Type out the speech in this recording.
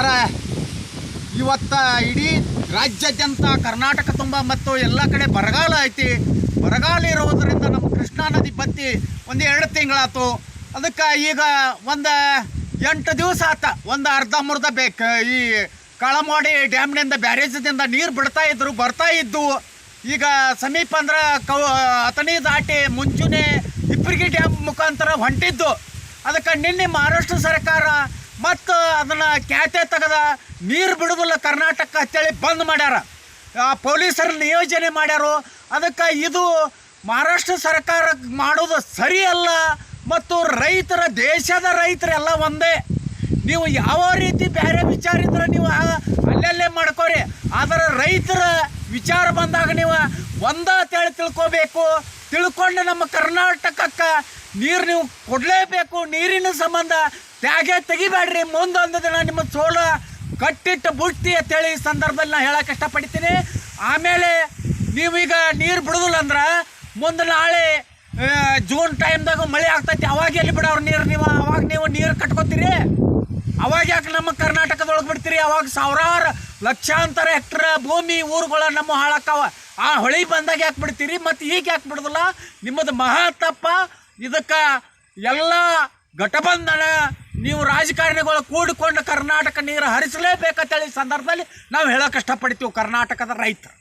ಸರ ಇವತ್ತ ಇಡೀ ರಾಜ್ಯಾದ್ಯಂತ ಕರ್ನಾಟಕ ತುಂಬ ಮತ್ತು ಎಲ್ಲ ಕಡೆ ಬರಗಾಲ ಐತಿ. ಬರಗಾಲ ಇರೋದರಿಂದ ನಮ್ಮ ಕೃಷ್ಣಾ ನದಿ ಬತ್ತಿ ಒಂದು ಎರಡು ತಿಂಗಳಾತು. ಅದಕ್ಕೆ ಈಗ ಒಂದು ಎಂಟು ದಿವಸ ಆತ. ಒಂದು ಅರ್ಧ ಮುರ್ಧ ಬೇಕು. ಈ ಕಳಮಾಡಿ ಡ್ಯಾಮ್ನಿಂದ ಬ್ಯಾರೇಜ್ದಿಂದ ನೀರು ಬಿಡ್ತಾ ಇದ್ರು, ಬರ್ತಾ ಇದ್ದು. ಈಗ ಸಮೀಪ ಅಂದ್ರೆ ಕೌ ಅತಣಿ ದಾಟಿ ಮುಂಚೂಣಿ ಇಬ್ಬರಿಗೆ ಡ್ಯಾಮ್ ಮುಖಾಂತರ ಹೊಂಟಿದ್ದು. ಅದಕ್ಕೆ ನಿನ್ನೆ ಮಹಾರಾಷ್ಟ್ರ ಸರ್ಕಾರ ಮತ್ತು ಅದನ್ನು ಕ್ಯಾತೆ ತೆಗೆದ ನೀರು ಬಿಡೋದಿಲ್ಲ ಕರ್ನಾಟಕ ಅಂತೇಳಿ ಬಂದ್ ಮಾಡ್ಯಾರ. ಪೊಲೀಸರು ನಿಯೋಜನೆ ಮಾಡ್ಯಾರು. ಅದಕ್ಕೆ ಇದು ಮಹಾರಾಷ್ಟ್ರ ಸರ್ಕಾರ ಮಾಡೋದು ಸರಿಯಲ್ಲ ಮತ್ತು ರೈತರ ದೇಶದ ರೈತರೆಲ್ಲ ಒಂದೇ. ನೀವು ಯಾವ ರೀತಿ ಬೇರೆ ವಿಚಾರ ಇದ್ರೆ ನೀವು ಅಲ್ಲಲ್ಲೇ ಮಾಡ್ಕೋರಿ. ಆದರೆ ರೈತರ ವಿಚಾರ ಬಂದಾಗ ನೀವು ಒಂದ ಅಂತೇಳಿ ತಿಳ್ಕೋಬೇಕು. ತಿಳ್ಕೊಂಡು ನಮ್ಮ ಕರ್ನಾಟಕಕ್ಕೆ ನೀರು ನೀವು ಕೊಡಲೇಬೇಕು ನೀರಿನ ಸಂಬಂಧ. ತ್ಯಾಗೆ ತೆಗಿಬೇಡ್ರಿ. ಮುಂದೊಂದು ದಿನ ನಿಮ್ಮ ಸೋಲ ಕಟ್ಟಿಟ್ಟು ಬುಡ್ತಿ ಅಂತೇಳಿ ಈ ಸಂದರ್ಭದಲ್ಲಿ ನಾನು ಹೇಳಕ್ಕೆ ಇಷ್ಟಪಡ್ತೀನಿ. ಆಮೇಲೆ ನೀವೀಗ ನೀರು ಬಿಡುದಿಲ್ಲ ಅಂದ್ರೆ ಮುಂದೆ ನಾಳೆ ಜೂನ್ ಟೈಮ್ದಾಗ ಮಳೆ ಆಗ್ತೈತಿ. ಅವಾಗ ಎಲ್ಲಿ ಬಿಡೋರು ನೀರು ನೀವು? ಅವಾಗ ನೀವು ನೀರು ಕಟ್ಕೋತೀರಿ? ಅವಾಗ ಯಾಕೆ ನಮ್ಮ ಕರ್ನಾಟಕದೊಳಗೆ ಬಿಡ್ತೀರಿ? ಅವಾಗ ಸಾವಿರಾರು ಲಕ್ಷಾಂತರ ಹೆಕ್ಟರ್ ಭೂಮಿ ಊರುಗಳ ನಮ್ಮ ಹಾಳಾಕವ. ಆ ಹೊಳಿ ಬಂದಾಗ ಯಾಕೆ ಬಿಡ್ತೀರಿ? ಮತ್ತು ಈಗ ಯಾಕೆ ಬಿಡೋದಿಲ್ಲ? ನಿಮ್ಮದು ಮಹಾ ತಪ್ಪ ಇದಕ್ಕೆ ಎಲ್ಲ ಘಟಬಂಧನ ನೀವು ರಾಜಕಾರಣಿಗಳು ಕೂಡಿಕೊಂಡು ಕರ್ನಾಟಕ ನೀರು ಹರಿಸಲೇಬೇಕಂತೇಳಿ ಸಂದರ್ಭದಲ್ಲಿ ನಾವು ಹೇಳೋಕೆ ಇಷ್ಟಪಡ್ತೀವಿ ಕರ್ನಾಟಕದ ರೈತರು.